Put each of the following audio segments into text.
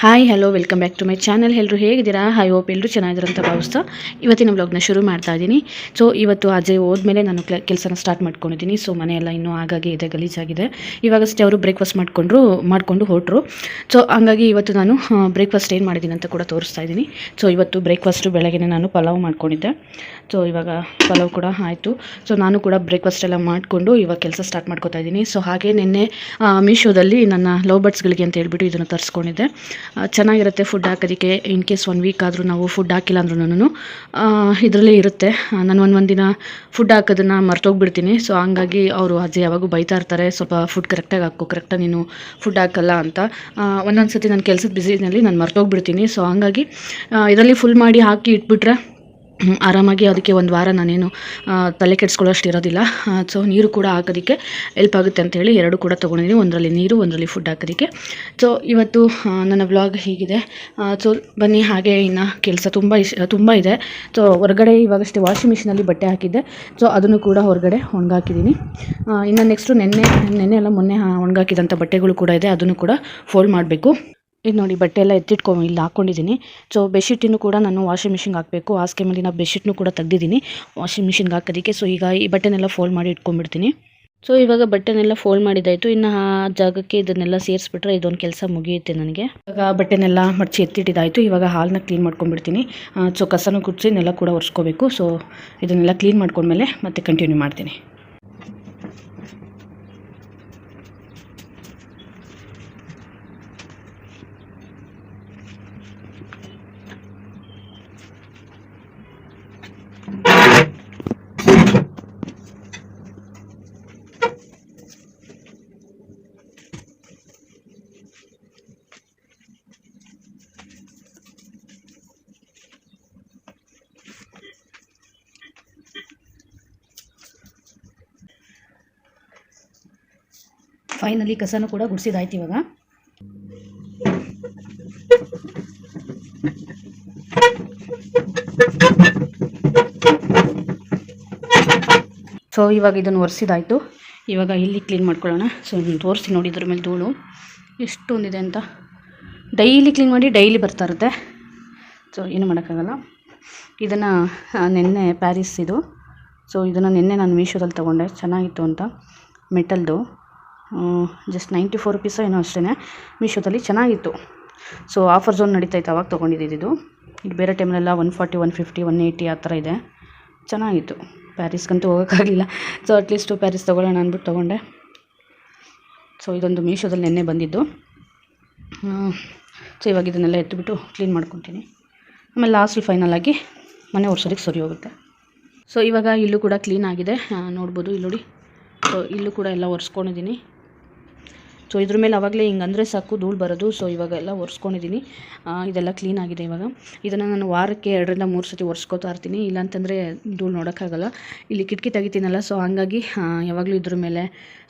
Hi hello welcome back to my channel ಎಲ್ಲರೂ ಹೇಗಿದ್ದೀರಾ? High ಓಪ್ ಎಲ್ಲರೂ ಚೆನ್ನಾಗಿರೋಂಥ ಭಾವಿಸ್ತಾ ಇವತ್ತಿನ ಬ್ಲಾಗ್ನ ಶುರು ಮಾಡ್ತಾ ಇದ್ದೀನಿ. ಸೊ ಇವತ್ತು ಅಜೆ ಹೋದ್ಮೇಲೆ ನಾನು ಕೆಲಸನ ಸ್ಟಾರ್ಟ್ ಮಾಡ್ಕೊಂಡಿದ್ದೀನಿ. ಸೊ ಮನೆಯೆಲ್ಲ ಇನ್ನೂ ಆಗಾಗೆ ಇದೆ, ಗಲೀಜಾಗಿದೆ. ಇವಾಗಷ್ಟೇ ಅವರು ಬ್ರೇಕ್ಫಾಸ್ಟ್ ಮಾಡಿಕೊಂಡ್ರು, ಮಾಡಿಕೊಂಡು ಹೊರಟ್ರು. ಸೊ ಹಂಗಾಗಿ ಇವತ್ತು ನಾನು ಬ್ರೇಕ್ಫಾಸ್ಟ್ ಏನು ಮಾಡಿದ್ದೀನಿ ಅಂತ ಕೂಡ ತೋರಿಸ್ತಾ ಇದ್ದೀನಿ. ಸೊ ಇವತ್ತು ಬ್ರೇಕ್ಫಾಸ್ಟು ಬೆಳಗ್ಗೆ ನಾನು ಪಲಾವ್ ಮಾಡ್ಕೊಂಡಿದ್ದೆ. ಸೊ ಇವಾಗ ಪಲಾವ್ ಕೂಡ ಆಯಿತು. ಸೊ ನಾನು ಕೂಡ ಬ್ರೇಕ್ಫಾಸ್ಟ್ ಎಲ್ಲ ಮಾಡಿಕೊಂಡು ಇವಾಗ ಕೆಲಸ ಸ್ಟಾರ್ಟ್ ಮಾಡ್ಕೋತಾ ಇದ್ದೀನಿ. ಸೊ ಹಾಗೆ ನಿನ್ನೆ ಮೀಶೋದಲ್ಲಿ ನನ್ನ ಲವ್ ಬರ್ಡ್ಸ್ಗಳಿಗೆ ಅಂತ ಹೇಳ್ಬಿಟ್ಟು ಇದನ್ನು ತರಿಸ್ಕೊಂಡಿದ್ದೆ. ಚೆನ್ನಾಗಿರುತ್ತೆ ಫುಡ್ ಹಾಕೋದಕ್ಕೆ. ಇನ್ ಕೇಸ್ ಒನ್ ವೀಕ್ ಆದರೂ ನಾವು ಫುಡ್ ಹಾಕಿಲ್ಲ ಅಂದ್ರೂ ಇದರಲ್ಲೇ ಇರುತ್ತೆ. ನಾನು ಒಂದು ದಿನ ಫುಡ್ ಹಾಕೋದನ್ನು ಮರ್ತೋಗ್ಬಿಡ್ತೀನಿ. ಸೊ ಹಂಗಾಗಿ ಅವರು ಅಜ್ಜಿ ಯಾವಾಗೂ ಬೈತಾ ಇರ್ತಾರೆ, ಸ್ವಲ್ಪ ಫುಡ್ ಕರೆಕ್ಟಾಗಿ ಹಾಕು ಕರೆಕ್ಟಾಗಿ ನೀನು ಫುಡ್ ಹಾಕಲ್ಲ ಅಂತ. ಒಂದೊಂದು ಸತಿ ನನ್ನ ಕೆಲಸದ ಬಿಸಿನಲ್ಲಿ ನಾನು ಮರ್ತೋಗ್ಬಿಡ್ತೀನಿ. ಸೊ ಹಂಗಾಗಿ ಇದರಲ್ಲಿ ಫುಲ್ ಮಾಡಿ ಹಾಕಿ ಇಟ್ಬಿಟ್ರೆ ಆರಾಮಾಗಿ ಅದಕ್ಕೆ ಒಂದು ವಾರ ನಾನೇನು ತಲೆ ಕೆಡಿಸ್ಕೊಳ್ಳೋಷ್ಟು ಇರೋದಿಲ್ಲ. ಸೊ ನೀರು ಕೂಡ ಹಾಕೋದಕ್ಕೆ ಎಲ್ಪ್ ಆಗುತ್ತೆ ಅಂತೇಳಿ ಎರಡು ಕೂಡ ತೊಗೊಂಡಿದ್ದೀನಿ. ಒಂದರಲ್ಲಿ ನೀರು, ಒಂದರಲ್ಲಿ ಫುಡ್ ಹಾಕೋದಕ್ಕೆ. ಸೊ ಇವತ್ತು ನನ್ನ ವ್ಲಾಗ್ ಹೀಗಿದೆ. ಸೊ ಬನ್ನಿ, ಹಾಗೆ ಇನ್ನು ಕೆಲಸ ತುಂಬ ಇಶ್, ತುಂಬ ಇದೆ. ಸೊ ಹೊರಗಡೆ ಇವಾಗಷ್ಟೇ ವಾಷಿಂಗ್ ಮಿಷಿನಲ್ಲಿ ಬಟ್ಟೆ ಹಾಕಿದ್ದೆ. ಸೊ ಅದನ್ನು ಕೂಡ ಹೊರಗಡೆ ಒಣಗಾಕಿದ್ದೀನಿ. ಇನ್ನು ನೆಕ್ಸ್ಟು ನೆನ್ನೆ ನೆನ್ನೆ ಎಲ್ಲ ಮೊನ್ನೆ ಒಣಗಾಕಿದಂಥ ಬಟ್ಟೆಗಳು ಕೂಡ ಇದೆ. ಅದನ್ನು ಕೂಡ ಫೋಲ್ಡ್ ಮಾಡಬೇಕು. ಇದು ನೋಡಿ, ಬಟ್ಟೆ ಎಲ್ಲ ಎತ್ತಿಟ್ಕೊ ಇಲ್ಲಿ ಹಾಕ್ಕೊಂಡಿದ್ದೀನಿ ಸೊ ಬೆಡ್ಶೀಟಿನೂ ಕೂಡ ನಾನು ವಾಷಿಂಗ್ ಮಿಷಿನ್ಗೆ ಹಾಕಬೇಕು. ಹಾಸಿಗೆ ಮೇಲಿನ ಬೆಡ್ಶೀಟ್ನು ಕೂಡ ತೆಗ್ದಿದ್ದೀನಿ. ವಾಷಿಂಗ್ ಮಿಷಿನ್ಗೆ ಹಾಕೋದಕ್ಕೆ. ಸೊ ಈಗ ಈ ಬಟ್ಟೆನೆಲ್ಲ ಫೋಲ್ಡ್ ಮಾಡಿ ಇಟ್ಕೊಂಡ್ಬಿಡ್ತೀನಿ. ಸೊ ಇವಾಗ ಬಟ್ಟೆನೆಲ್ಲ ಫೋಲ್ಡ್ ಮಾಡಿದ್ದಾಯಿತು ಇನ್ನು ಆ ಜಾಗಕ್ಕೆ ಇದನ್ನೆಲ್ಲ ಸೇರಿಸ್ಬಿಟ್ರೆ ಇದೊಂದು ಕೆಲಸ ಮುಗಿಯುತ್ತೆ ನನಗೆ. ಇವಾಗ ಬಟ್ಟೆನೆಲ್ಲ ಮಡಚಿ ಎತ್ತಿಟ್ಟಿದ್ದಾಯಿತು ಇವಾಗ ಹಾಲನ್ನ ಕ್ಲೀನ್ ಮಾಡ್ಕೊಂಡ್ಬಿಡ್ತೀನಿ. ಸೊ ಕಸನೂ ಕುಡಿಸಿ ನೆಲ ಕೂಡ ಒರೆಸ್ಕೋಬೇಕು. ಸೊ ಇದನ್ನೆಲ್ಲ ಕ್ಲೀನ್ ಮಾಡ್ಕೊಂಡ್ಮೇಲೆ ಮತ್ತೆ ಕಂಟಿನ್ಯೂ ಮಾಡ್ತೀನಿ. ಫೈನಲಿ ಕಸನೂ ಕೂಡ ಗುಡಿಸಿದಾಯ್ತು ಇವಾಗ. ಸೊ ಇವಾಗ ಇದನ್ನು ಒರೆಸಿದಾಯಿತು. ಇವಾಗ ಇಲ್ಲಿ ಕ್ಲೀನ್ ಮಾಡ್ಕೊಳ್ಳೋಣ. ಸೊ ತೋರಿಸಿ ನೋಡಿ ಇದ್ರ ಮೇಲೆ ಧೂಳು. ಎಷ್ಟೊಂದಿದೆ ಅಂತ. ಡೈಲಿ ಕ್ಲೀನ್ ಮಾಡಿ ಡೈಲಿ ಬರ್ತಾ ಇರುತ್ತೆ. ಸೊ ಏನು ಮಾಡೋಕ್ಕಾಗಲ್ಲ. ಇದನ್ನು ನಿನ್ನೆ ಪ್ಯಾರಿಸ್ ಇದು. ಸೊ ಇದನ್ನು ನಿನ್ನೆ ನಾನು ಮೀಶೋದಲ್ಲಿ ತೊಗೊಂಡೆ. ಚೆನ್ನಾಗಿತ್ತು ಅಂತ. ಮೆಟಲ್ದು ಜಸ್ಟ್ ನೈಂಟಿ ಫೋರ್ ರುಪೀಸೋ ಏನೋ ಅಷ್ಟೇ ಮೀಶೋದಲ್ಲಿ ಚೆನ್ನಾಗಿತ್ತು. ಸೊ ಆಫರ್ ಝೋನ್ ನಡೀತಾ ಇತ್ತು, ಅವಾಗ ತೊಗೊಂಡಿದ್ದು ಇದು. ಬೇರೆ ಟೈಮ್ಲೆಲ್ಲ one forty one fifty one eighty ಆ ಥರ ಇದೆ. ಚೆನ್ನಾಗಿತ್ತು. ಪ್ಯಾರಿಸ್ಗಂತೂ ಹೋಗೋಕ್ಕಾಗಲಿಲ್ಲ. ಸೊ ಅಟ್ಲೀಸ್ಟು ಪ್ಯಾರಿಸ್ ತೊಗೊಳ್ಳೋಣ ಅಂದ್ಬಿಟ್ಟು ತೊಗೊಂಡೆ. ಸೊ ಇದೊಂದು ಮೀಶೋದಲ್ಲಿ ನೆನ್ನೆ ಬಂದಿದ್ದು. ಸೊ ಇವಾಗ ಇದನ್ನೆಲ್ಲ ಎತ್ತಿಬಿಟ್ಟು ಕ್ಲೀನ್ ಮಾಡ್ಕೊತೀನಿ. ಆಮೇಲೆ ಲಾಸ್ಟ್ ಆಗಿ ಮನೆ ಒರ್ಸೋದಕ್ಕೆ ಸರಿ ಹೋಗುತ್ತೆ. ಸೊ ಇವಾಗ ಇಲ್ಲೂ ಕೂಡ ಕ್ಲೀನ್ ಆಗಿದೆ. ನೋಡ್ಬೋದು, ಇಲ್ಲಿ ನೋಡಿ. ಸೊ ಇಲ್ಲೂ ಕೂಡ ಎಲ್ಲ ಒರೆಸ್ಕೊಂಡಿದ್ದೀನಿ. ಸೊ ಇದ್ರ ಮೇಲೆ ಅವಾಗಲೇ ಹಿಂಗಂದರೆ ಸಾಕು, ಧೂಳು ಬರೋದು. ಸೊ ಇವಾಗ ಎಲ್ಲ ಒರೆಸ್ಕೊಂಡಿದ್ದೀನಿ ಇದೆಲ್ಲ ಕ್ಲೀನ್ ಆಗಿದೆ ಇವಾಗ. ಇದನ್ನು ನಾನು ವಾರಕ್ಕೆ ಎರಡರಿಂದ ಮೂರು ಸತಿ ಒರೆಸ್ಕೋತಾ ಇರ್ತೀನಿ. ಇಲ್ಲಾಂತಂದರೆ ಧೂಳು ನೋಡೋಕ್ಕಾಗಲ್ಲ. ಇಲ್ಲಿ ಕಿಟಕಿ ತೆಗಿತೀನಲ್ಲ ಸೊ ಹಂಗಾಗಿ ಯಾವಾಗಲೂ ಇದ್ರ ಮೇಲೆ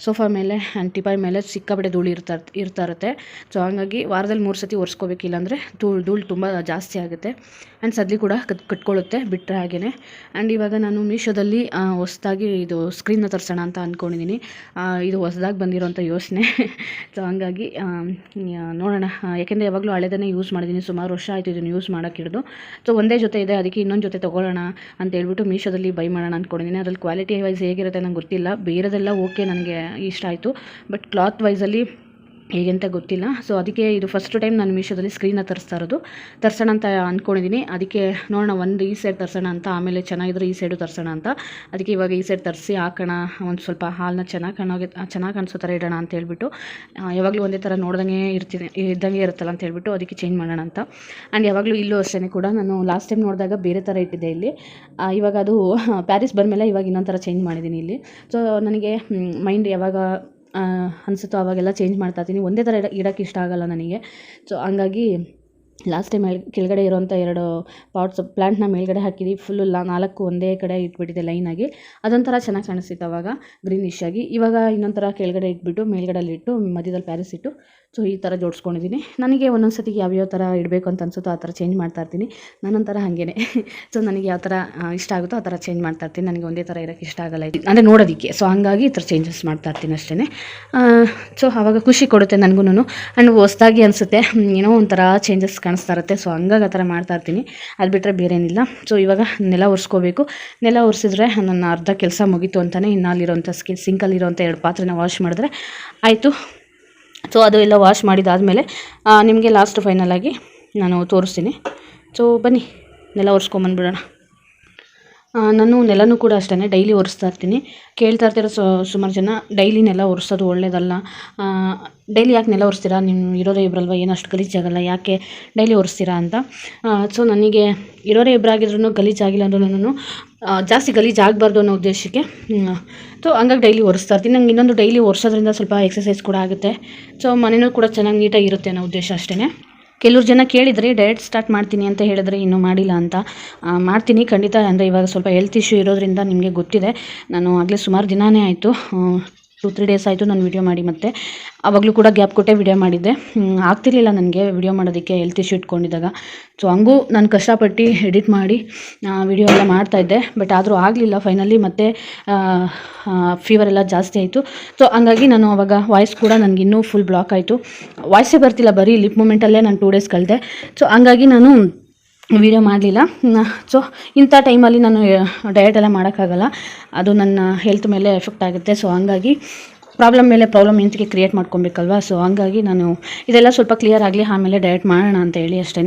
ಸೋಫಾ ಮೇಲೆ ಆ್ಯಂಡ್ ಟಿಪಾಯ್ ಮೇಲೆ ಸಿಕ್ಕಾಪಟ್ಟೆ ಧೂಳು ಇರ್ತಾ ಇರ್ತಾ ಇರುತ್ತೆ. ಸೊ ಹಂಗಾಗಿ ವಾರದಲ್ಲಿ ಮೂರು ಸತಿ ಒರೆಸ್ಕೋಬೇಕು. ಇಲ್ಲಾಂದರೆ ಧೂಳು ಧೂಳು ತುಂಬ ಜಾಸ್ತಿ ಆಗುತ್ತೆ. ಆ್ಯಂಡ್ ಸದ್ಲಿ ಕೂಡ ಕತ್ ಕಟ್ಕೊಳ್ಳುತ್ತೆ ಬಿಟ್ಟರೆ ಹಾಗೆಯೇ ಆ್ಯಂಡ್ ಇವಾಗ ನಾನು ಮೀಶೋದಲ್ಲಿ ಹೊಸ್ದಾಗಿ ಇದು ಸ್ಕ್ರೀನ್ನ ತರಿಸೋಣ ಅಂತ ಅಂದ್ಕೊಂಡಿದ್ದೀನಿ ಇದು ಹೊಸ್ದಾಗಿ ಬಂದಿರೋಂಥ ಯೋಚನೆ. ಸೊ ಹಂಗಾಗಿ ನೋಡೋಣ. ಯಾಕೆಂದರೆ ಯಾವಾಗಲೂ ಹಳೆದನ್ನೇ ಯೂಸ್ ಮಾಡಿದ್ದೀನಿ ಸುಮಾರು ವರ್ಷ ಆಯಿತು ಇದನ್ನು ಯೂಸ್ ಮಾಡೋಕ್ಕೆ ಹಿಡಿದು ಸೊ ಒಂದೇ ಜೊತೆ ಇದೆ. ಅದಕ್ಕೆ ಇನ್ನೊಂದು ಜೊತೆ ತೊಗೊಳ್ಳೋಣ ಅಂತ ಹೇಳ್ಬಿಟ್ಟು ಮೀಶೋದಲ್ಲಿ ಬೈ ಮಾಡೋಣ ಅಂದ್ಕೊಂಡಿದ್ದೀನಿ ಅದ್ರಲ್ಲಿ ಕ್ವಾಲಿಟಿ ವೈಸ್ ಹೇಗಿರುತ್ತೆ ನಂಗೆ ಗೊತ್ತಿಲ್ಲ. ಬೇರೆದೆಲ್ಲ ಓಕೆ ನನಗೆ ಇಷ್ಟ ಆಯಿತು. ಬಟ್ ಕ್ಲಾತ್ ವೈಸಲ್ಲಿ ಹೇಗೆ ಅಂತ ಗೊತ್ತಿಲ್ಲ. ಸೊ ಅದಕ್ಕೆ ಇದು ಫಸ್ಟ್ ಟೈಮ್ ನಾನು ಮೀಶೋದಲ್ಲಿ ಸ್ಕ್ರೀನ ತರಿಸ್ತಾ ಇರೋದು. ತರ್ಸೋಣ ಅಂತ ಅಂದ್ಕೊಂಡಿದ್ದೀನಿ ಅದಕ್ಕೆ ನೋಡೋಣ, ಒಂದು ಈ ಸೈಡ್ ತರ್ಸೋಣ ಅಂತ, ಆಮೇಲೆ ಚೆನ್ನಾಗಿದ್ರೆ ಈ ಸೈಡು ತರ್ಸೋಣ ಅಂತ. ಅದಕ್ಕೆ ಇವಾಗ ಈ ಸೈಡ್ ತರಿಸಿ ಹಾಕೋಣ. ಒಂದು ಸ್ವಲ್ಪ ಹಾಲನ್ನ ಚೆನ್ನಾಗಿ ಕಾಣೋಗೆ ಚೆನ್ನಾಗಿ ಕಾಣಿಸೋ ಥರ ಇಡೋಣ ಅಂತ ಹೇಳ್ಬಿಟ್ಟು ಯಾವಾಗಲೂ ಒಂದೇ ಥರ ನೋಡ್ದಂಗೆ ಇರ್ತೀನಿ, ಇದ್ದಂಗೆ ಇರುತ್ತಲ್ಲ ಅಂತ ಹೇಳ್ಬಿಟ್ಟು ಅದಕ್ಕೆ ಚೇಂಜ್ ಮಾಡೋಣ ಅಂತ. ಆ್ಯಂಡ್ ಯಾವಾಗಲೂ ಇಲ್ಲೂ ಅಷ್ಟೇ ಕೂಡ. ನಾನು ಲಾಸ್ಟ್ ಟೈಮ್ ನೋಡಿದಾಗ ಬೇರೆ ಥರ ಇಟ್ಟಿದ್ದೆ ಇಲ್ಲಿ. ಇವಾಗ ಅದು ಪ್ಯಾರಿಸ್ ಬಂದಮೇಲೆ ಇವಾಗ ಇನ್ನೊಂದು ಥರ ಚೇಂಜ್ ಮಾಡಿದ್ದೀನಿ ಇಲ್ಲಿ. ಸೊ ನನಗೆ ಮೈಂಡ್ ಯಾವಾಗ ಅನಿಸುತ್ತೋ ಅವಾಗೆಲ್ಲ ಚೇಂಜ್ ಮಾಡ್ತಾ ಇರ್ತೀನಿ ಒಂದೇ ಥರ ಇಡ ಇಡೋಕ್ಕೆ ಇಷ್ಟ ಆಗಲ್ಲ ನನಗೆ. ಸೊ ಹಂಗಾಗಿ ಲಾಸ್ಟ್ ಟೈಮ್ ಮೇಲ್, ಕೆಳಗಡೆ ಇರೋಂಥ ಎರಡು ಪಾಟ್ಸ್ ಪ್ಲ್ಯಾಂಟ್ನ ಮೇಲ್ಗಡೆ ಹಾಕಿದ್ವಿ. ಫುಲ್ಲು ಲಾ ನಾಲ್ಕು ಒಂದೇ ಕಡೆ ಇಟ್ಬಿಟ್ಟಿದೆ ಲೈನಾಗಿ ಅದೊಂಥರ ಚೆನ್ನಾಗಿ ಕಾಣಿಸ್ತಿತ್ತು ಅವಾಗ ಗ್ರೀನಿಶ್ ಆಗಿ. ಇವಾಗ ಇನ್ನೊಂಥರ ಕೆಳಗಡೆ ಇಟ್ಬಿಟ್ಟು, ಮೇಲ್ಗಡೆಲ್ಲಿ ಇಟ್ಟು, ಮಧ್ಯದಲ್ಲಿ ಪ್ಯಾರಿಸ್ ಇಟ್ಟು ಸೊ ಈ ಥರ ಜೋಡಿಸ್ಕೊಂಡಿದ್ದೀನಿ ನನಗೆ ಒಂದೊಂದು ಯಾವ ಯಾವ್ಯಾವ ಥರ ಇಡಬೇಕು ಅಂತ ಅನ್ಸುತ್ತೋ ಆ ಥರ ಚೇಂಜ್ ಮಾಡ್ತಾ ಇರ್ತೀನಿ. ನಾನೊಂಥರ ಹಾಗೇನೆ. ಸೊ ನನಗೆ ಯಾವ ಥರ ಇಷ್ಟ ಆಗುತ್ತೋ ಆ ಥರ ಚೇಂಜ್ ಮಾಡ್ತಾ ಇರ್ತೀನಿ. ನನಗೆ ಒಂದೇ ಥರ ಇರೋಕ್ಕೆ ಇಷ್ಟ ಆಗಲ್ಲ ಅಂದರೆ ನೋಡೋದಕ್ಕೆ. ಸೊ ಹಂಗಾಗಿ ಈ ಥರ ಚೇಂಜಸ್ ಮಾಡ್ತಾ ಇರ್ತೀನಿ ಅಷ್ಟೇ ಸೊ ಆವಾಗ ಖುಷಿ ಕೊಡುತ್ತೆ ನನಗೂ ಆ್ಯಂಡ್ ಹೊಸ್ದಾಗಿ ಅನಿಸುತ್ತೆ. ಏನೋ ಒಂಥರ ಚೇಂಜಸ್ ಕಾಣಿಸ್ತಾ ಇರುತ್ತೆ. ಸೊ ಹಂಗಾಗಿ ಆ ಥರ ಮಾಡ್ತಾ ಇರ್ತೀನಿ. ಅದು ಬಿಟ್ಟರೆ ಬೇರೆ ಏನಿಲ್ಲ ಸೊ ಇವಾಗ ನೆಲ ಒರೆಸ್ಕೋಬೇಕು. ನೆಲ ಒರೆಸಿದ್ರೆ ನನ್ನ ಅರ್ಧ ಕೆಲಸ ಮುಗೀತು ಅಂತಲೇ ಇನ್ನಲ್ಲಿರೋಂಥ ಸ್ಕಿನ್ ಸ್ಕಿ ಸಿಂಕಲ್ಲಿರೋಂಥ ಎರಡು ಪಾತ್ರೆನ ವಾಶ್ ಮಾಡಿದ್ರೆ ಆಯಿತು. ಸೊ ಅದು ಎಲ್ಲ ವಾಶ್ ಮಾಡಿದಾದಮೇಲೆ ನಿಮಗೆ ಲಾಸ್ಟ್ ಫೈನಲಾಗಿ ನಾನು ತೋರಿಸ್ತೀನಿ. ಸೊ ಬನ್ನಿ. ನೆಲ ಒರೆಸ್ಕೊಂಬಂದ್ಬಿಡೋಣ. ನಾನು ನೆಲನೂ ಕೂಡ ಅಷ್ಟೇ ಡೈಲಿ ಒರೆಸ್ತಾ ಇರ್ತೀನಿ. ಕೇಳ್ತಾ ಸೊ, ಸುಮಾರು ಜನ, ಡೈಲಿ ನೆಲ ಒರೆಸೋದು ಒಳ್ಳೇದಲ್ಲ. ಡೈಲಿ ಯಾಕೆ ನೆಲ ಒರೆಸ್ತೀರಾ? ನೀವು ಇರೋದೇ ಇಬ್ಬರಲ್ವ ಏನು ಅಷ್ಟು ಗಲೀಜಾಗಲ್ಲ, ಯಾಕೆ ಡೈಲಿ ಒರೆಸ್ತೀರಾ ಅಂತ? ಸೊ ನನಗೆ ಇರೋರೇ ಇಬ್ಬರಾಗಿದ್ರು ಗಲೀಜಾಗಿಲ್ಲ ಅಂದ್ರೂ ಜಾಸ್ತಿ ಗಲೀಜು ಆಗಬಾರ್ದು ಅನ್ನೋ ಉದ್ದೇಶಕ್ಕೆ ಸೊ ಹಂಗಾಗಿ ಡೈಲಿ ಒರೆಸ್ತಾ ಇರ್ತೀನಿ. ನಂಗೆ ಇನ್ನೊಂದು ಡೈಲಿ ಒರೆಸೋದ್ರಿಂದ ಸ್ವಲ್ಪ ಎಕ್ಸಸೈಸ್ ಕೂಡ ಆಗುತ್ತೆ. ಸೊ ಮನೆಯೂ ಕೂಡ ಚೆನ್ನಾಗಿ ನೀಟಾಗಿ ಇರುತ್ತೆ ಅನ್ನೋ ಉದ್ದೇಶ ಅಷ್ಟೇ ಕೆಲವ್ರು ಜನ ಕೇಳಿದರೆ ಡಯಟ್ ಸ್ಟಾರ್ಟ್ ಮಾಡ್ತೀನಿ ಅಂತ ಹೇಳಿದ್ರೆ ಇನ್ನೂ ಮಾಡಿಲ್ಲ ಅಂತ. ಮಾಡ್ತೀನಿ, ಖಂಡಿತ. ಅಂದರೆ ಇವಾಗ ಸ್ವಲ್ಪ ಹೆಲ್ತ್ ಇಶ್ಯೂ ಇರೋದ್ರಿಂದ ನಿಮಗೆ ಗೊತ್ತಿದೆ. ನಾನು ಆಗಲೇ ಸುಮಾರು ದಿನಾನೇ ಆಯಿತು. ಟು ತ್ರೀ ಡೇಸ್ ಆಯಿತು ನಾನು ವಿಡಿಯೋ ಮಾಡಿ ಮತ್ತೆ ಆವಾಗಲೂ ಕೂಡ ಗ್ಯಾಪ್ ಕೊಟ್ಟೆ ವಿಡಿಯೋ ಮಾಡಿದ್ದೆ. ಆಗ್ತಿರ್ಲಿಲ್ಲ ನನಗೆ ವಿಡಿಯೋ ಮಾಡೋದಕ್ಕೆ ಹೆಲ್ತ್ ಇಶ್ಯೂ ಇಟ್ಕೊಂಡಿದ್ದಾಗ. ಸೊ ಹಂಗೂ ನಾನು ಕಷ್ಟಪಟ್ಟು ಎಡಿಟ್ ಮಾಡಿ ವಿಡಿಯೋ ಎಲ್ಲ ಮಾಡ್ತಾಯಿದ್ದೆ ಬಟ್ ಆದರೂ ಆಗಲಿಲ್ಲ ಫೈನಲಿ ಮತ್ತೆ ಫೀವರ್ ಎಲ್ಲ ಜಾಸ್ತಿ ಆಯಿತು. ಸೊ ಹಂಗಾಗಿ ನಾನು ಅವಾಗ ವಾಯ್ಸ್ ಕೂಡ ನನಗೆ ಇನ್ನೂ ಫುಲ್ ಬ್ಲಾಕ್ ಆಯಿತು. ವಾಯ್ಸೇ ಬರ್ತಿಲ್ಲ, ಬರೀ ಲಿಪ್ ಮೂಮೆಂಟಲ್ಲೇ ನಾನು ಟೂ ಡೇಸ್ ಕಳೆದೆ. ಸೊ ಹಂಗಾಗಿ ನಾನು ವೀಡಿಯೋ ಮಾಡಲಿಲ್ಲ. ಸೊ, ಇಂಥ ಟೈಮಲ್ಲಿ ನಾನು ಡಯಟ್ ಎಲ್ಲ ಮಾಡೋಕ್ಕಾಗಲ್ಲ. ಅದು ನನ್ನ ಹೆಲ್ತ್ ಮೇಲೆ ಎಫೆಕ್ಟ್ ಆಗುತ್ತೆ. ಸೊ ಹಂಗಾಗಿ ಪ್ರಾಬ್ಲಮ್ ಮೇಲೆ ಪ್ರಾಬ್ಲಮ್ ಎಂತಿಗೆ ಕ್ರಿಯೇಟ್ ಮಾಡ್ಕೊಬೇಕಲ್ವಾ? ಸೊ ಹಂಗಾಗಿ ನಾನು ಇದೆಲ್ಲ ಸ್ವಲ್ಪ ಕ್ಲಿಯರ್ ಆಗಲಿ, ಆಮೇಲೆ ಡಯಟ್ ಮಾಡೋಣ ಅಂತ ಹೇಳಿ ಅಷ್ಟೇ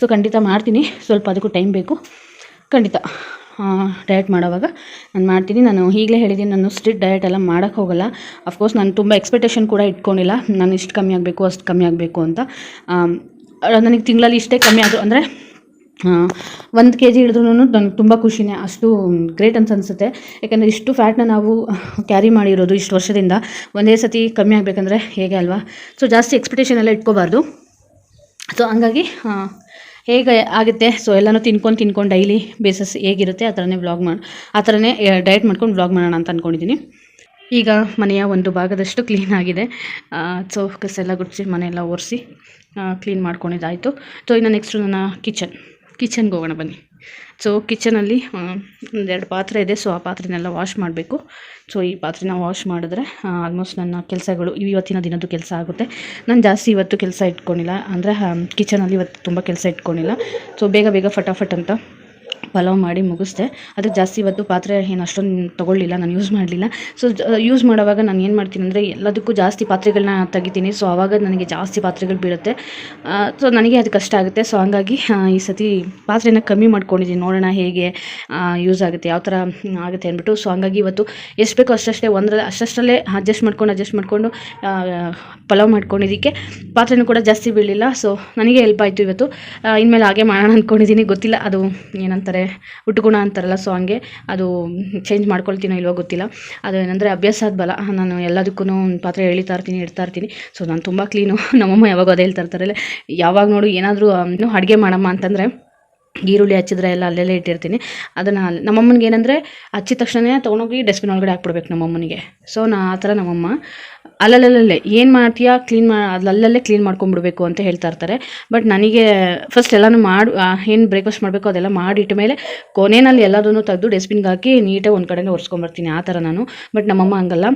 ಸೊ ಖಂಡಿತ ಮಾಡ್ತೀನಿ. ಸ್ವಲ್ಪ ಅದಕ್ಕೂ ಟೈಮ್ ಬೇಕು. ಖಂಡಿತ. ಡಯಟ್ ಮಾಡೋವಾಗ ನಾನು ಮಾಡ್ತೀನಿ. ನಾನು ಈಗಲೇ ಹೇಳಿದ್ದೀನಿ, ನಾನು ಸ್ಟ್ರಿಕ್ಟ್ ಡಯಟ್ ಎಲ್ಲ ಮಾಡೋಕ್ಕೆ ಹೋಗಲ್ಲ. ಅಫ್ಕೋರ್ಸ್ ನಾನು ತುಂಬ ಎಕ್ಸ್ಪೆಕ್ಟೇಷನ್ ಕೂಡ ಇಟ್ಕೊಂಡಿಲ್ಲ. ನಾನು ಇಷ್ಟು ಕಮ್ಮಿ ಆಗಬೇಕು, ಅಷ್ಟು ಕಮ್ಮಿ ಆಗಬೇಕು ಅಂತ. ನನಗೆ ತಿಂಗಳಲ್ಲಿ ಇಷ್ಟೇ ಕಮ್ಮಿ ಆದರು. ಅಂದರೆ ಒಂದು ಕೆ ಜಿ ಹಿಡಿದ್ರೂ ನನಗೆ ತುಂಬ ಖುಷಿನೇ, ಅಷ್ಟು ಗ್ರೇಟ್ ಅಂತ ಅನಿಸುತ್ತೆ. ಯಾಕಂದರೆ ಇಷ್ಟು ಫ್ಯಾಟ್ನ ನಾವು ಕ್ಯಾರಿ ಮಾಡಿರೋದು ಇಷ್ಟು ವರ್ಷದಿಂದ ಒಂದೇ ಸತಿ ಕಮ್ಮಿ ಆಗಬೇಕಂದ್ರೆ ಹೇಗೆ ಅಲ್ವಾ? ಸೊ ಜಾಸ್ತಿ ಎಕ್ಸ್ಪೆಕ್ಟೇಷನ್ ಎಲ್ಲ ಇಟ್ಕೋಬಾರ್ದು. ಸೊ ಹಂಗಾಗಿ ಹೇಗೆ ಆಗುತ್ತೆ? ಸೊ ಎಲ್ಲನೂ ತಿನ್ಕೊಂಡು ತಿನ್ಕೊಂಡು ಡೈಲಿ ಬೇಸಸ್ ಹೇಗಿರುತ್ತೆ, ಆ ಥರನೇ ವ್ಲಾಗ್ ಮಾಡಿ, ಆ ಥರನೇ ಡಯಟ್ ಮಾಡ್ಕೊಂಡು ವ್ಲಾಗ್ ಮಾಡೋಣ ಅಂತ ಅಂದ್ಕೊಂಡಿದ್ದೀನಿ ಈಗ ಮನೆಯ ಒಂದು ಭಾಗದಷ್ಟು ಕ್ಲೀನ್ ಆಗಿದೆ. ಸೊ ಕಸ ಎಲ್ಲ ಗುಡಿಸಿ ಮನೆಯೆಲ್ಲ ಒರೆಸಿ. ಕ್ಲೀನ್ ಮಾಡ್ಕೊಂಡಿದ್ದಾಯಿತು. ಸೊ ಇನ್ನು ನೆಕ್ಸ್ಟು ನನ್ನ ಕಿಚನ್ ಕಿಚನ್ಗೆ ಹೋಗೋಣ ಬನ್ನಿ. ಸೊ ಕಿಚನಲ್ಲಿ ಒಂದೆರಡು ಪಾತ್ರೆ ಇದೆ. ಸೊ ಆ ಪಾತ್ರೆನೆಲ್ಲ ವಾಶ್ ಮಾಡಬೇಕು. ಸೊ ಈ ಪಾತ್ರೆನ ವಾಶ್ ಮಾಡಿದ್ರೆ ಆಲ್ಮೋಸ್ಟ್ ನನ್ನ ಕೆಲಸಗಳು ಇವತ್ತಿನ ದಿನದ್ದು ಕೆಲಸ ಆಗುತ್ತೆ. ನಾನು ಜಾಸ್ತಿ ಇವತ್ತು ಕೆಲಸ ಇಟ್ಕೊಂಡಿಲ್ಲ. ಅಂದರೆ ಕಿಚನಲ್ಲಿ ಇವತ್ತು ತುಂಬ ಕೆಲಸ ಇಟ್ಕೊಂಡಿಲ್ಲ. ಸೊ ಬೇಗ ಬೇಗ ಫಟಾಫಟ್ ಅಂತ ಪಲಾವ್ ಮಾಡಿ ಮುಗಿಸ್ದೆ. ಅದಕ್ಕೆ ಜಾಸ್ತಿ ಇವತ್ತು ಪಾತ್ರೆ ಏನು ಅಷ್ಟೊಂದು ತೊಗೊಳ್ಳಿಲ್ಲ, ನಾನು ಯೂಸ್ ಮಾಡಲಿಲ್ಲ. ಸೊ ಯೂಸ್ ಮಾಡೋವಾಗ ನಾನು ಏನು ಮಾಡ್ತೀನಿ ಅಂದರೆ ಎಲ್ಲದಕ್ಕೂ ಜಾಸ್ತಿ ಪಾತ್ರೆಗಳನ್ನ ತೆಗಿತೀನಿ. ಸೊ ಆವಾಗ ನನಗೆ ಜಾಸ್ತಿ ಪಾತ್ರೆಗಳು ಬೀಳುತ್ತೆ. ಸೊ ನನಗೆ ಅದು ಕಷ್ಟ ಆಗುತ್ತೆ. ಸೊ ಹಂಗಾಗಿ ಈ ಸತಿ ಪಾತ್ರೆನ ಕಮ್ಮಿ ಮಾಡ್ಕೊಂಡಿದ್ದೀನಿ. ನೋಡೋಣ ಹೇಗೆ ಯೂಸ್ ಆಗುತ್ತೆ, ಯಾವ ಥರ ಆಗುತ್ತೆ ಅಂದ್ಬಿಟ್ಟು. ಸೊ ಹಂಗಾಗಿ ಇವತ್ತು ಎಷ್ಟು ಬೇಕೋ ಅಷ್ಟಷ್ಟೇ ಒಂದರ ಅಷ್ಟಷ್ಟರಲ್ಲೇ ಅಡ್ಜಸ್ಟ್ ಮಾಡ್ಕೊಂಡು ಅಡ್ಜಸ್ಟ್ ಮಾಡಿಕೊಂಡು ಪಲಾವ್ ಮಾಡ್ಕೊಂಡಿದ್ದಕ್ಕೆ ಪಾತ್ರೆನೂ ಕೂಡ ಜಾಸ್ತಿ ಬೀಳಲಿಲ್ಲ. ಸೊ ನನಗೆ ಹೆಲ್ಪ್ ಆಯಿತು ಇವತ್ತು. ಇನ್ಮೇಲೆ ಹಾಗೆ ಮಾಡೋಣ ಅಂದ್ಕೊಂಡಿದ್ದೀನಿ ಗೊತ್ತಿಲ್ಲ ಅದು ಏನಂತಾರೆ ಉಟ್ಗುಣ ಅಂತಾರಲ್ಲ ಸೊ ಹಂಗೆ ಅದು ಚೇಂಜ್ ಮಾಡ್ಕೊಳ್ತೀನೋ ಇಲ್ವೋ ಗೊತ್ತಿಲ್ಲ. ಅದು ಏನಂದರೆ ಅಭ್ಯಾಸದ ಬಲ. ನಾನು ಎಲ್ಲದಕ್ಕೂ ಪಾತ್ರೆ ಎಳಿತಾ ಇರ್ತೀನಿ, ಇಡ್ತಾ ಇರ್ತೀನಿ. ಸೊ ನಾನು ತುಂಬ ಕ್ಲೀನು ನಮ್ಮಮ್ಮ ಯಾವಾಗ ಅದೇ ಹೇಳ್ತಾ ಇರ್ತಾರಲ್ಲ ಯಾವಾಗ ನೋಡು ಏನಾದರೂ ಅಡುಗೆ ಮಾಡಮ್ಮ ಅಂತಂದರೆ, ಈರುಳ್ಳಿ ಹಚ್ಚಿದ್ರೆ ಎಲ್ಲ ಅಲ್ಲೆಲ್ಲೇ ಇಟ್ಟಿರ್ತೀನಿ. ಅದನ್ನು ನಮ್ಮಮ್ಮನಿಗೆ ಏನಂದರೆ, ಹಚ್ಚಿದ ತಕ್ಷಣ ತೊಗೊಂಡೋಗಿ ಡಸ್ಟ್ಬಿನ್ ಒಳಗಡೆ ಹಾಕ್ಬಿಡ್ಬೇಕು ನಮ್ಮಮ್ಮನಿಗೆ. ಸೊ ನಾ ಆ ಥರ ನಮ್ಮಮ್ಮ ಅಲ್ಲಲ್ಲಲ್ಲೇ ಏನು ಮಾಡ್ತೀಯಾ? ಕ್ಲೀನ್ ಮಾ ಅಲ್ಲಲ್ಲೇ ಕ್ಲೀನ್ ಮಾಡ್ಕೊಂಡ್ಬಿಡ್ಬೇಕು ಅಂತ ಹೇಳ್ತಾ ಇರ್ತಾರೆ. ಬಟ್ ನನಗೆ ಫಸ್ಟ್ ಎಲ್ಲನೂ ಮಾಡಿ ಏನು ಬ್ರೇಕ್ಫಾಸ್ಟ್ ಮಾಡಬೇಕು ಅದೆಲ್ಲ ಮಾಡಿಟ್ಟ ಮೇಲೆ ಕೊನೆಯಲ್ಲಿ ಎಲ್ಲದನ್ನು ತೆಗೆದು ಡಸ್ಟ್ಬಿನ್ಗೆ ಹಾಕಿ ನೀಟಾಗಿ ಒಂದು ಕಡೆನೇ ಒರೆಸ್ಕೊಂಬರ್ತೀನಿ ಆ ಥರ ನಾನು. ಬಟ್ ನಮ್ಮಮ್ಮ ಹಂಗಲ್ಲ.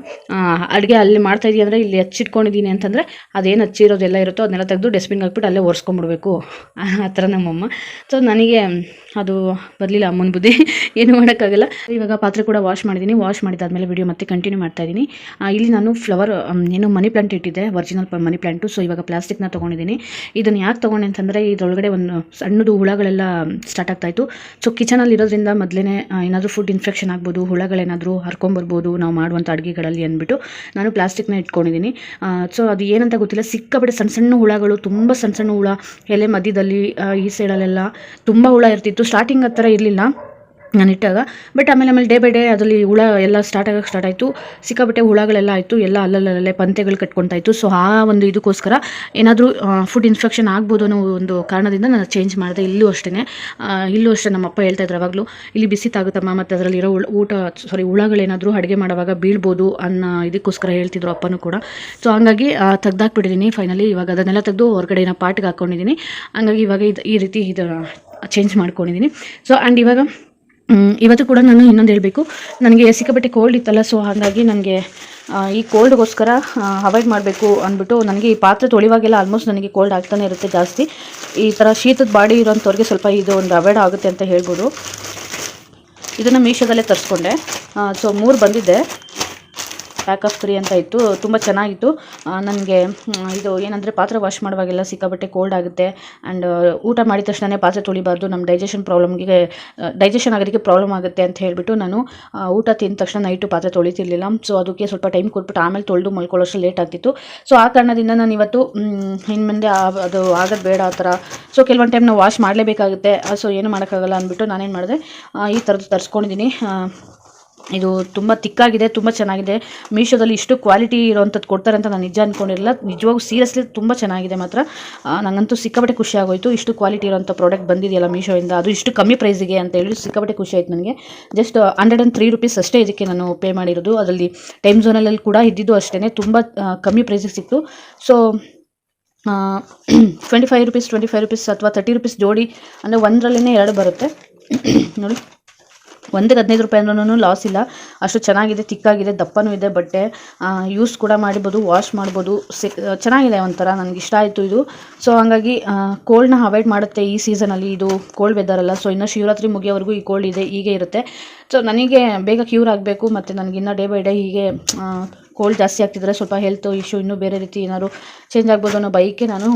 ಅಡುಗೆ ಅಲ್ಲಿ ಮಾಡ್ತಾ ಇದೀನಿ ಅಂದರೆ ಇಲ್ಲಿ ಹಚ್ಚಿಟ್ಕೊಂಡಿದ್ದೀನಿ ಅಂತಂದರೆ ಅದೇನು ಹಚ್ಚಿರೋದೆಲ್ಲ ಇರುತ್ತೋ ಅದನ್ನೆಲ್ಲ ತೆಗೆದು ಡಸ್ಟ್ಬಿನ್ಗೆ ಹಾಕ್ಬಿಟ್ಟು ಅಲ್ಲೇ ಒರೆಸ್ಕೊಂಬಿಡ್ಬೇಕು ಆ ಥರ ನಮ್ಮಮ್ಮ. ಸೊ ನನಗೆ ಅದು ಬರಲಿಲ್ಲ ಅಮ್ಮನ ಬುದ್ಧಿ. ಏನು ಮಾಡೋಕ್ಕಾಗಲ್ಲ. ಇವಾಗ ಪಾತ್ರೆ ಕೂಡ ವಾಶ್ ಮಾಡಿದ್ದೀನಿ ವಾಶ್ ಮಾಡಿದಾದ್ಮೇಲೆ ವಿಡಿಯೋ ಮತ್ತೆ ಕಂಟಿನ್ಯೂ ಮಾಡ್ತಾ ಇದ್ದೀನಿ ಇಲ್ಲಿ ನಾನು ಫ್ಲವರ್ ಏನು ಮನಿ ಪ್ಲಾಂಟ್ ಇಟ್ಟಿದ್ದೆ. ಒರಿಜಿನಲ್ ಮನಿ ಪ್ಲಾಂಟು ಸೊ ಇವಾಗ ಪ್ಲಾಸ್ಟಿಕ್ನ ತೊಗೊಂಡಿದ್ದೀನಿ ಇದನ್ನು ಯಾಕೆ ತೊಗೊಂಡೆ ಅಂತಂದರೆ ಇದರೊಳಗಡೆ ಒಂದು ಸಣ್ಣದು ಹುಳಗಳೆಲ್ಲ ಸ್ಟಾರ್ಟ್ ಆಗ್ತಾಯಿತ್ತು ಸೊ ಕಿಚನಲ್ಲಿ ಇರೋದ್ರಿಂದ ಮೊದಲೇ ಏನಾದರೂ ಫುಡ್ ಇನ್ಫೆಕ್ಷನ್ ಆಗ್ಬೋದು, ಹುಳಗಳೇನಾದರೂ ಹರ್ಕೊಂಬರ್ಬೋದು, ನಾವು ಮಾಡುವಂಥ ಅಡುಗೆಗಳಲ್ಲಿ ಅಂದ್ಬಿಟ್ಟು ನಾನು ಪ್ಲಾಸ್ಟಿಕ್ನ ಇಟ್ಕೊಂಡಿದ್ದೀನಿ ಸೊ ಅದು ಏನಂತ ಗೊತ್ತಿಲ್ಲ. ಸಿಕ್ಕಾಪಟ್ಟೆ ಸಣ್ಣ ಸಣ್ಣ ಹುಳಗಳು, ತುಂಬ ಸಣ್ಣ ಸಣ್ಣ ಹುಳ, ಎಲೆ ಮಧ್ಯದಲ್ಲಿ ಈ ಸೈಡಲ್ಲೆಲ್ಲ ತುಂಬ ಹುಳ ಇರ್ತಿತ್ತು. ಸ್ಟಾರ್ಟಿಂಗ್ ಆ ಥರ ಇರಲಿಲ್ಲ. ನಾನು ಇಟ್ಟಾಗ. ಬಟ್ ಆಮೇಲೆ ಆಮೇಲೆ ಡೇ ಬೈ ಡೇ ಅದರಲ್ಲಿ ಹುಳ ಎಲ್ಲ ಸ್ಟಾರ್ಟ್ ಆಗೋಕ್ಕೆ ಸ್ಟಾರ್ಟ್ ಆಯಿತು. ಸಿಕ್ಕಾಪಟ್ಟೆ ಹುಳಗಳೆಲ್ಲ ಆಯಿತು. ಎಲ್ಲ ಅಲ್ಲಲ್ಲೇ ಪಂತೆಗಳು ಕಟ್ಕೊತಾ ಇತ್ತು ಸೊ ಆ ಒಂದು ಇದಕ್ಕೋಸ್ಕರ ಏನಾದರೂ ಫುಡ್ ಇನ್ಫೆಕ್ಷನ್ ಆಗ್ಬೋದು ಅನ್ನೋ ಒಂದು ಕಾರಣದಿಂದ ನಾನು ಚೇಂಜ್ ಮಾಡಿದೆ. ಇಲ್ಲೂ ಅಷ್ಟೇ ಇಲ್ಲೂ ಅಷ್ಟೇ ನಮ್ಮ ಅಪ್ಪ ಹೇಳ್ತಾ ಇದ್ರು ಅವಾಗಲೂ, ಇಲ್ಲಿ ಬಿಸಿ ತಾಗುತ್ತಮ್ಮ, ಮತ್ತು ಅದರಲ್ಲಿರೋ ಊಟ ಸಾರಿ ಹುಳಗಳೇನಾದರೂ ಅಡುಗೆ ಮಾಡುವಾಗ ಬೀಳ್ಬೋದು ಅನ್ನೋ ಇದಕ್ಕೋಸ್ಕರ ಹೇಳ್ತಿದ್ರು ಅಪ್ಪನೂ ಕೂಡ. ಸೊ ಹಂಗಾಗಿ ತೆಗ್ದಾಕ್ಬಿಟ್ಟಿದ್ದೀನಿ ಫೈನಲಿ ಇವಾಗ ಅದನ್ನೆಲ್ಲ ತೆಗೆದು ಹೊರಗಡೆನ ಪಾಟ್ಗೆ ಹಾಕ್ಕೊಂಡಿದ್ದೀನಿ ಹಂಗಾಗಿ ಇವಾಗ ಇದು, ಈ ರೀತಿ ಇದು ಚೇಂಜ್ ಮಾಡ್ಕೊಂಡಿದ್ದೀನಿ ಸೊ ಆ್ಯಂಡ್ ಇವಾಗ ಇವತ್ತು ಕೂಡ ನಾನು ಇನ್ನೊಂದು ಹೇಳಬೇಕು. ನನಗೆ ಸಿಕ್ಕಾಪಟ್ಟೆ ಕೋಲ್ಡ್ ಇತ್ತಲ್ಲ ಸೊ ಹಾಗಾಗಿ ನನಗೆ ಈ ಕೋಲ್ಡ್ಗೋಸ್ಕರ ಅವಾಯ್ಡ್ ಮಾಡಬೇಕು ಅಂದ್ಬಿಟ್ಟು ನನಗೆ ಈ ಪಾತ್ರೆ ತೊಳಿವಾಗೆಲ್ಲ ಆಲ್ಮೋಸ್ಟ್ ನನಗೆ ಕೋಲ್ಡ್ ಆಗ್ತಾನೆ ಇರುತ್ತೆ ಜಾಸ್ತಿ. ಈ ಥರ ಶೀತದ ಬಾಡಿ ಇರೋಂಥವ್ರಿಗೆ ಸ್ವಲ್ಪ ಇದು ಒಂದು ಅವಾಯ್ಡ್ ಆಗುತ್ತೆ ಅಂತ ಹೇಳ್ಬೋದು. ಇದನ್ನು ಮೀಶೋದಲ್ಲೇ ತರಿಸ್ಕೊಂಡೆ. ಸೊ ಮೂರು ಬಂದಿದ್ದೆ ಪ್ಯಾಕ್ ಆಫ್ ಫ್ರೀ ಅಂತ ಇತ್ತು. ತುಂಬ ಚೆನ್ನಾಗಿತ್ತು. ನನಗೆ ಇದು ಏನಂದರೆ ಪಾತ್ರೆ ವಾಶ್ ಮಾಡುವಾಗೆಲ್ಲ ಸಿಕ್ಕಾಬಟ್ಟೆ ಕೋಲ್ಡ್ ಆಗುತ್ತೆ. ಆ್ಯಂಡ್ ಊಟ ಮಾಡಿದ ತಕ್ಷಣನೇ ಪಾತ್ರೆ ತೊಳಿಬಾರ್ದು. ನಮ್ಮ ಡೈಜೆಷನ್ ಪ್ರಾಬ್ಲಮ್ಗೆ ಡೈಜೆಷನ್ ಆಗೋದಕ್ಕೆ ಪ್ರಾಬ್ಲಮ್ ಆಗುತ್ತೆ ಅಂತ ಹೇಳಿಬಿಟ್ಟು ನಾನು ಊಟ ತಿಂದ ತಕ್ಷಣ ನೈಟು ಪಾತ್ರೆ ತೊಳಿತಿರ್ಲಿಲ್ಲ. ಸೊ ಅದಕ್ಕೆ ಸ್ವಲ್ಪ ಟೈಮ್ ಕೊಟ್ಬಿಟ್ಟು ಆಮೇಲೆ ತೊಳೆದು ಮಲ್ಕೊಳ್ಳೋಷ್ಟು ಲೇಟ್ ಆಗ್ತಿತ್ತು. ಸೊ ಆ ಕಾರಣದಿಂದ ನಾನು ಇವತ್ತು ಇನ್ನು ಮುಂದೆ ಅದು ಆಗೋದು ಬೇಡ ಆ ಥರ. ಸೊ ಕೆಲವೊಂದು ಟೈಮ್ ನಾವು ವಾಶ್ ಮಾಡಲೇಬೇಕಾಗುತ್ತೆ. ಸೊ ಏನು ಮಾಡೋಕ್ಕಾಗಲ್ಲ ಅಂದ್ಬಿಟ್ಟು ನಾನೇನು ಮಾಡಿದೆ ಈ ಥರದ್ದು ತರಿಸ್ಕೊಂಡಿದ್ದೀನಿ. ಇದು ತುಂಬ ತಿಕ್ಕಾಗಿದೆ, ತುಂಬ ಚೆನ್ನಾಗಿದೆ. ಮೀಶೋದಲ್ಲಿ ಇಷ್ಟು ಕ್ವಾಲಿಟಿ ಇರೋವಂಥದ್ದು ಕೊಡ್ತಾರೆ ಅಂತ ನಾನು ನಿಜ ಅಂದ್ಕೊಂಡಿರಲಿಲ್ಲ ನಿಜವಾಗೂ ಸೀರಿಯಸ್ಲಿ ತುಂಬ ಚೆನ್ನಾಗಿದೆ ಮಾತ್ರ. ನನಗಂತೂ ಸಿಕ್ಕಾಪಟ್ಟೆ ಖುಷಿ ಆಗೋಯ್ತು. ಇಷ್ಟು ಕ್ವಾಲಿಟಿ ಇರೋಂಥ ಪ್ರಾಡಕ್ಟ್ ಬಂದಿದೆಯಲ್ಲ ಮೀಶೋಯಿಂದ. ಅದು ಇಷ್ಟು ಕಮ್ಮಿ ಪ್ರೈಸಿಗೆ ಅಂತ ಹೇಳಿ ಸಿಕ್ಕಾಪಟ್ಟೆ ಖುಷಿ ಆಯ್ತು ನನಗೆ. Just hundred and three rupees ಅಷ್ಟೇ ಇದಕ್ಕೆ ನಾನು ಪೇ ಮಾಡಿರೋದು. ಅದರಲ್ಲಿ ಟೈಮ್ ಝೋನಲ್ಲಿ ಕೂಡ ಇದ್ದಿದ್ದು ಅಷ್ಟೇ ತುಂಬ ಕಮ್ಮಿ ಪ್ರೈಸಿಗೆ ಸಿಕ್ತು. So twenty five rupees twenty five rupees ಅಥವಾ ತರ್ಟಿ ರುಪೀಸ್ ಜೋಡಿ ಅಂದರೆ ಒಂದರಲ್ಲೇ ಎರಡು ಬರುತ್ತೆ. ನೋಡಿ. ಒಂದಕ್ಕೆ ಹದಿನೈದು ರೂಪಾಯಿ ಅಂದ್ರೂ ಲಾಸ್ ಇಲ್ಲ. ಅಷ್ಟು ಚೆನ್ನಾಗಿದೆ, ತಿಕ್ಕಾಗಿದೆ, ದಪ್ಪನೂ ಇದೆ ಬಟ್ಟೆ ಯೂಸ್ ಕೂಡ ಮಾಡ್ಬೋದು ವಾಶ್ ಮಾಡ್ಬೋದು, ಸಿ ಚೆನ್ನಾಗಿದೆ ಒಂಥರ, ನನಗೆ ಇಷ್ಟ ಆಯಿತು ಇದು. ಸೊ ಹಾಗಾಗಿ ಕೋಲ್ಡ್ನ ಅವಾಯ್ಡ್ ಮಾಡುತ್ತೆ ಈ ಸೀಸನಲ್ಲಿ ಇದು ಕೋಲ್ಡ್ ವೆದರ್ ಅಲ್ಲ ಸೊ ಇನ್ನು ಶಿವರಾತ್ರಿ ಮುಗಿಯೋವರೆಗೂ ಈ ಕೋಲ್ಡ್ ಇದೆ, ಹೀಗೆ ಇರುತ್ತೆ. ಸೊ ನನಗೆ ಬೇಗ ಕ್ಯೂರ್ ಆಗಬೇಕು, ಮತ್ತು ನನಗಿನ್ನ ಡೇ ಬೈ ಡೇ ಹೀಗೆ ಕೋಲ್ಡ್ ಜಾಸ್ತಿ ಆಗ್ತಿದ್ರೆ ಸ್ವಲ್ಪ ಹೆಲ್ತ್ ಇಶ್ಯೂ ಇನ್ನೂ ಬೇರೆ ರೀತಿ ಏನಾದ್ರು ಚೇಂಜ್ ಆಗ್ಬೋದು ಅನ್ನೋ ಬೈಕೆ ನಾನು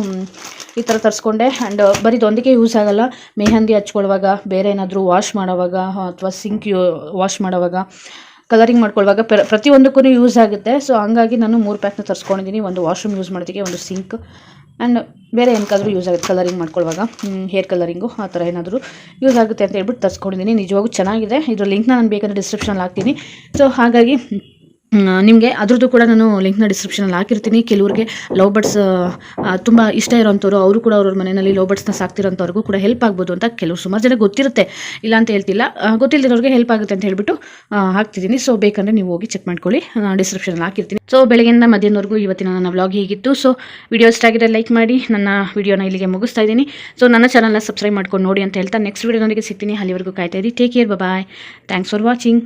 ಈ ಥರ ತರಿಸ್ಕೊಂಡೆ. ಆ್ಯಂಡ್ ಬರೀ ಇದೊಂದಕ್ಕೆ ಯೂಸ್ ಆಗೋಲ್ಲ. ಮೆಹಂದಿ ಹಚ್ಕೊಳ್ಳುವಾಗ ಬೇರೆ ಏನಾದರೂ ವಾಶ್ ಮಾಡೋವಾಗ ಅಥವಾ ಸಿಂಕ್ ಯೂ ವಾಶ್ ಮಾಡೋವಾಗ ಕಲರಿಂಗ್ ಮಾಡ್ಕೊಳ್ಳುವಾಗ ಪ್ರ, ಪ್ರತಿಯೊಂದಕ್ಕೂ ಯೂಸ್ ಆಗುತ್ತೆ. ಸೊ ಹಂಗಾಗಿ ನಾನು ಮೂರು ಪ್ಯಾಕ್ನ ತರಿಸ್ಕೊಂಡಿದ್ದೀನಿ ಒಂದು ವಾಶ್ರೂಮ್ ಯೂಸ್ ಮಾಡೋದಕ್ಕೆ, ಒಂದು ಸಿಂಕ್ ಆ್ಯಂಡ್ ಬೇರೆ ಏನಕ್ಕಾದರೂ ಯೂಸ್ ಆಗುತ್ತೆ ಕಲರಿಂಗ್ ಮಾಡ್ಕೊಳ್ಳುವಾಗ. ಹೇರ್ ಕಲರಿಂಗು ಆ ಥರ ಏನಾದರೂ ಯೂಸ್ ಆಗುತ್ತೆ ಅಂತ ಹೇಳ್ಬಿಟ್ಟು ತರಿಸ್ಕೊಂಡಿದ್ದೀನಿ ನಿಜವಾಗೂ ಚೆನ್ನಾಗಿದೆ. ಇದ್ರ ಲಿಂಕ್ನ ನಾನು ಬೇಕಾದ್ರೆ ಡಿಸ್ಕ್ರಿಪ್ಷನಲ್ಲಿ ಹಾಕ್ತೀನಿ. ಸೊ ಹಾಗಾಗಿ ನಿಮಗೆ ಅದ್ರದ್ದು ಕೂಡ ನಾನು ಲಿಂಕ್ನ ಡಿಸ್ಕ್ರಿಪ್ಷನಲ್ಲಿ ಹಾಕಿರ್ತೀನಿ. ಕೆಲವ್ರಿಗೆ ಲವ್ ಬರ್ಡ್ಸ್ ತುಂಬ ಇಷ್ಟ ಇರೋಂಥವ್ರು, ಅವರು ಕೂಡ ಅವ್ರವ್ರ ಮನೆಯಲ್ಲಿ ಲವ್ ಬರ್ಡ್ಸ್ನ ಸಾಕ್ತಿರೋಂಥವ್ರಿಗೂ ಕೂಡ ಹೆಲ್ಪ್ ಆಗ್ಬೋದು ಅಂತ ಕೆಲವರು ಸುಮಾರು ಜನ ಗೊತ್ತಿರುತ್ತೆ. ಇಲ್ಲ ಅಂತ ಹೇಳ್ತಿಲ್ಲ. ಗೊತ್ತಿಲ್ಲದಿರೋರಿಗೆ ಹೆಲ್ಪ್ ಆಗುತ್ತೆ ಅಂತ ಹೇಳ್ಬಿಟ್ಟು ಹಾಕ್ತಿದ್ದೀನಿ. ಸೊ ಬೇಕಂದರೆ ನೀವು ಹೋಗಿ ಚೆಕ್ ಮಾಡ್ಕೊಳ್ಳಿ. ಡಿಸ್ಕ್ರಿಪ್ಷನಲ್ಲಿ ಹಾಕಿರ್ತೀನಿ. ಸೊ ಬೆಳಗ್ಗೆಯಿಂದ ಮಧ್ಯಾಹ್ನವರೆಗೂ ಇವತ್ತಿನ ನನ್ನ ವ್ಲಾಗ್ ಹೀಗಿತ್ತು. ಸೊ ವಿಡಿಯೋ ಇಷ್ಟ ಆಗಿದೆ ಲೈಕ್ ಮಾಡಿ. ನನ್ನ ವಿಡಿಯೋನ ಇಲ್ಲಿಗೆ ಮುಗಿಸ್ತಾ ಇದ್ದೀನಿ. ಸೊ ನನ್ನ ಚಾನಲ್ನ ಸಬ್ಸ್ಕ್ರೈಬ್ ಮಾಡ್ಕೊಂಡು ನೋಡಿ ಅಂತ ಹೇಳ್ತಾ ನೆಕ್ಸ್ಟ್ ವಿಡಿಯೋನೊಂದಿಗೆ ಸಿಗ್ತೀನಿ. ಅಲ್ಲಿವರೆಗೂ ಕಾಯ್ತಾ ಇದ್ದೀನಿ take care bye thanks for watching